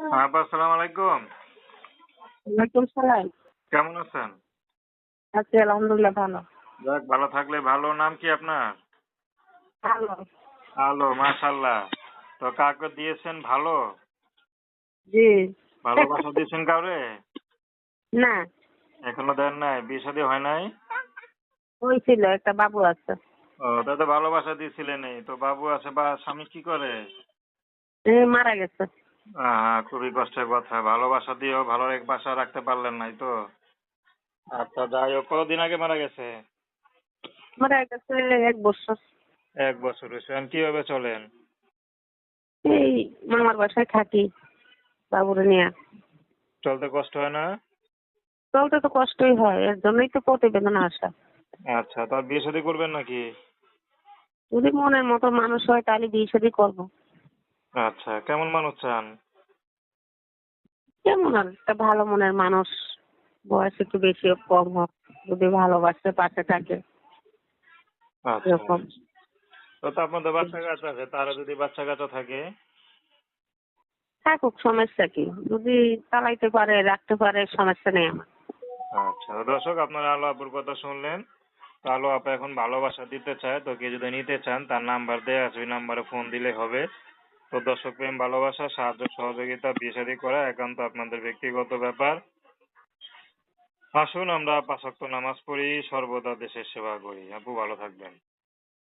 আপা আসসালামু আলাইকুম। ওয়ালাইকুম সালাম। কেমন আছেন? আছি আলহামদুলিল্লাহ ভালো। যাক ভালো থাকলে ভালো। নাম কি আপনার? আলো। মাশাল্লাহ তো কাকে দিয়েছেন ভালো? জি। ভালোবাসা দিয়েছেন কাউরে? না। এখনও দেন নাই? বিয়ে শাদী হয় নাই? হয়েছিল একটা বাবু আছে। ও তাতে ভালোবাসা দিয়েছিলেন এই তো বাবু আছে বা স্বামী কি করে? মারা গেছে। খুবই কষ্টের কথা। ভালোবাসা দিয়েও ভালো এক বাসা রাখতে পারলেন নাই তো। আচ্ছা যাই হোক কতদিন আগে মারা গেছে? মারা গেছে এক বছর। এক বছর হয়েছে। কীভাবে চলেন? এই মামার বাসায় থাকি বাবুরে নিয়ে। চলতে কষ্ট হয় না? চলতে তো কষ্টই হয় এর জন্যই তো প্রতিবেদন আসা। আচ্ছা তার বিয়ে শাদী করবেন নাকি? যদি মনের মতো মানুষ হয় তাহলে বিয়ে শাদী করব। আচ্ছা কেমন মানুষ চান? কেমন আর একটা ভালো মনের মানুষ। বয়স একটু বেশি হোক কম হোক যদি ভালোবাসতে পাশে থাকে। আচ্ছা। এরকম। তো তো আপনাদের বাচ্চা কাচ্চা আছে তারা যদি বাচ্চা কাচ্চা থাকে? থাকুক সমস্যা কি? যদি চালাইতে পারে রাখতে পারে সমস্যা নেই আমার। আচ্ছা দর্শক আপনারা আলো আপুর কথা শুনলেন। আলো আপু এখন ভালোবাসা দিতে চায় তো কে যদি নিতে চান তার নাম্বার দেওয়া আছে ওই নাম্বারে ফোন দিলে হবে। তো দর্শক প্রেম, ভালোবাসা, সাহায্য, সহযোগিতা বিয়ে করা একান্ত আপনাদের ব্যক্তিগত ব্যাপার। আসুন আমরা পাঁচক্ত নামাজ পড়ি, সর্বদা দেশের সেবা করি। আপু, ভালো থাকবেন।